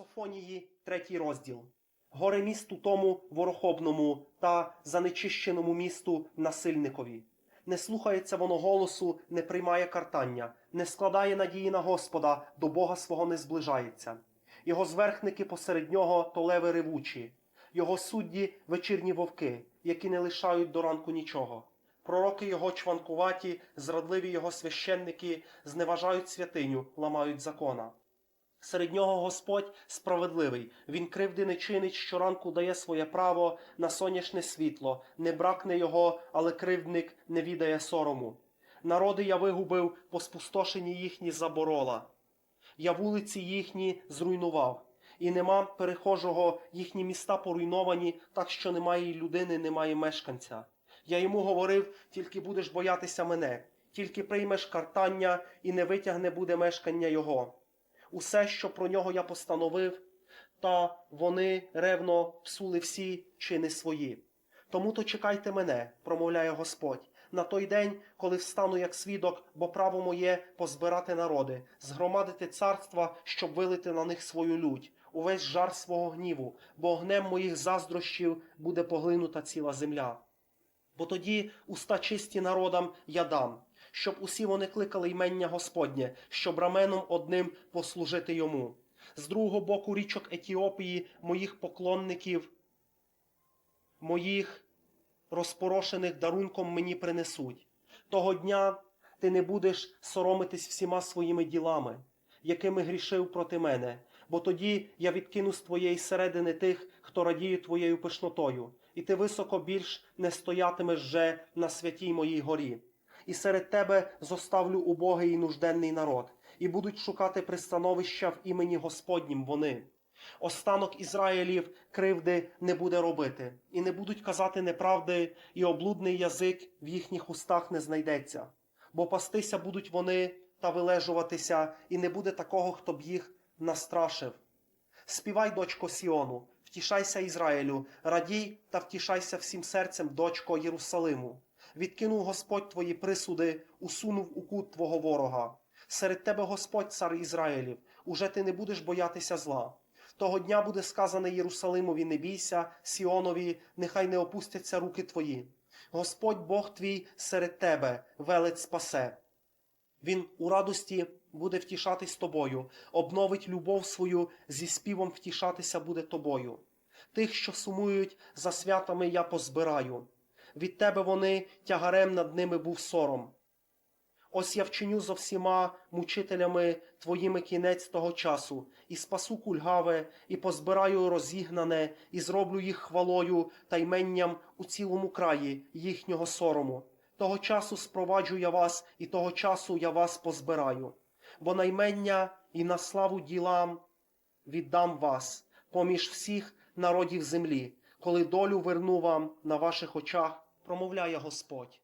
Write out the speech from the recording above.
Софонії, третій розділ. Горе місту тому ворохобному та занечищеному місту насильникові. Не слухається воно голосу, не приймає картання, не складає надії на Господа, до Бога свого не зближається. Його зверхники посеред нього то леви ревучі, його судді вечірні вовки, які не лишають до ранку нічого. Пророки його чванкуваті, зрадливі його священники, зневажають святиню, ламають закона. Серед нього Господь справедливий. Він кривди не чинить, щоранку дає своє право на сонячне світло, не бракне його, але кривдник не відає сорому. Народи я вигубив, по спустошенні їхні заборола. Я вулиці їхні зруйнував, і нема перехожого, їхні міста поруйновані, так що немає людини, немає мешканця. Я йому говорив, тільки будеш боятися мене, тільки приймеш картання, і не витягне буде мешкання його усе, що про нього я постановив, та вони ревно псули всі чини свої. Тому то чекайте мене, промовляє Господь, на той день, коли встану як свідок, бо право моє позбирати народи, згромадити царства, щоб вилити на них свою лють, увесь жар свого гніву, бо огнем моїх заздрощів буде поглинута ціла земля. Бо тоді уста чисті народам я дам, щоб усі вони кликали ймення Господнє, щоб раменом одним послужити йому. З другого боку річок Етіопії моїх поклонників, моїх розпорошених дарунком мені принесуть. Того дня ти не будеш соромитись всіма своїми ділами, якими грішив проти мене, бо тоді я відкину з твоєї середини тих, хто радіє твоєю пишнотою, і ти високо більш не стоятимеш вже на святій моїй горі. І серед тебе зоставлю убогий і нужденний народ, і будуть шукати пристановища в імені Господнім вони. Останок Ізраїлів кривди не буде робити, і не будуть казати неправди, і облудний язик в їхніх устах не знайдеться. Бо пастися будуть вони та вилежуватися, і не буде такого, хто б їх настрашив. Співай, дочко Сіону, втішайся Ізраїлю, радій та втішайся всім серцем, дочко Єрусалиму. Відкинув Господь твої присуди, усунув у кут твого ворога. Серед тебе Господь, цар Ізраїлів, уже ти не будеш боятися зла. Того дня буде сказане Єрусалимові, не бійся, Сіонові, нехай не опустяться руки твої. Господь Бог твій серед тебе, велець спасе. Він у радості буде втішатись тобою, обновить любов свою, зі співом втішатися буде тобою. Тих, що сумують за святами, я позбираю. Від тебе вони тягарем над ними був сором. Ось я вчиню зо всіма мучителями твоїми кінець того часу, і спасу кульгаве, і позбираю розігнане, і зроблю їх хвалою та йменням у цілому краї їхнього сорому. Того часу спроваджу я вас, і того часу я вас позбираю. Бо наймення і на славу ділам віддам вас поміж всіх народів землі, коли долю верну вам на ваших очах, промовляє Господь.